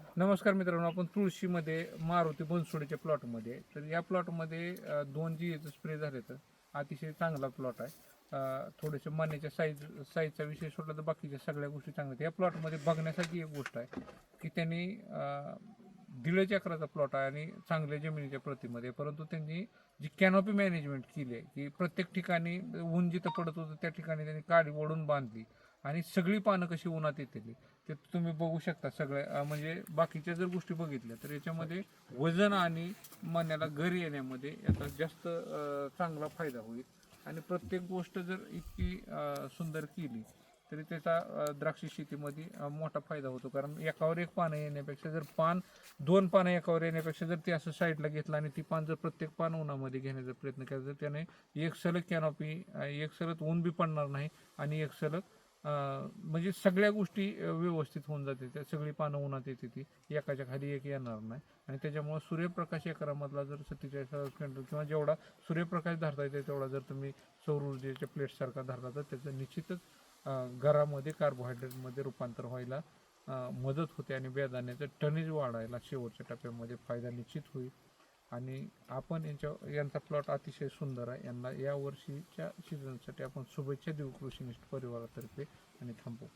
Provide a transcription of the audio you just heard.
नमस्कार मित्रांनो आपण तुळशीमध्ये मारुती बनसोडीच्या प्लॉटमध्ये तर या प्लॉटमध्ये दोन जी स्प्रे झाले तर अतिशय चांगला प्लॉट आहे. थोडेसे मण्याच्या साईज साईजचा विषय सोडला तर बाकीच्या सगळ्या गोष्टी चांगल्या या प्लॉटमध्ये बघण्यासाठी एक गोष्ट आहे की त्यांनी अ, दीड चक्राचा प्लॉट आहे आणि चांगल्या जमिनीच्या प्रतीमध्ये. परंतु त्यांनी जी कॅनॉपी मॅनेजमेंट केली आहे की प्रत्येक ठिकाणी ऊन जिथं पडत होतं त्या ठिकाणी त्यांनी काळी ओढून बांधली. आणि सगळी पानं कशी उन्हात येतील ते तुम्ही बघू शकता सगळ्या म्हणजे बाकीच्या जर गोष्टी बघितल्या तर याच्यामध्ये वजन आणि मण्याला घर येण्यामध्ये याचा जास्त चांगला फायदा होईल. आणि प्रत्येक गोष्ट जर इतकी सुंदर केली तरी त्याचा द्राक्ष शेतीमध्ये मोठा फायदा होतो. कारण एकावर एक पानं येण्यापेक्षा जर पान दोन पानं एकावर येण्यापेक्षा जर ते असं साईडला घेतलं आणि ती पान जर प्रत्येक पान उन्हामध्ये घेण्याचा प्रयत्न केला तर त्याने एक सलग कॅनॉपी एक सलग ऊन बी पडणार नाही आणि एक सलग म्हणजे सगळ्या गोष्टी व्यवस्थित होऊन जाते त्या. सगळी पानं उन्हात येते ती. एकाच्या खाली एक येणार नाही. आणि त्याच्यामुळे सूर्यप्रकाश एकरामधला जर सत्तेचाळीस हजार क्विंटल किंवा जेवढा सूर्यप्रकाश धरता येते तेवढा जर तुम्ही सौर ऊर्जेच्या प्लेटसारखा धरला तर त्याचं निश्चितच घरामध्ये कार्बोहायड्रेटमध्ये रूपांतर व्हायला मदत होते आणि बेदाण्याचं टनेज वाढायला शेवटच्या टप्प्यामध्ये फायदा निश्चित होईल. आणि आपण यांच्या यांचा प्लॉट अतिशय सुंदर आहे. यांना या वर्षीच्या सीझनसाठी आपण शुभेच्छा देऊ कृषीनिष्ठ परिवारातर्फे. आणि थांबू.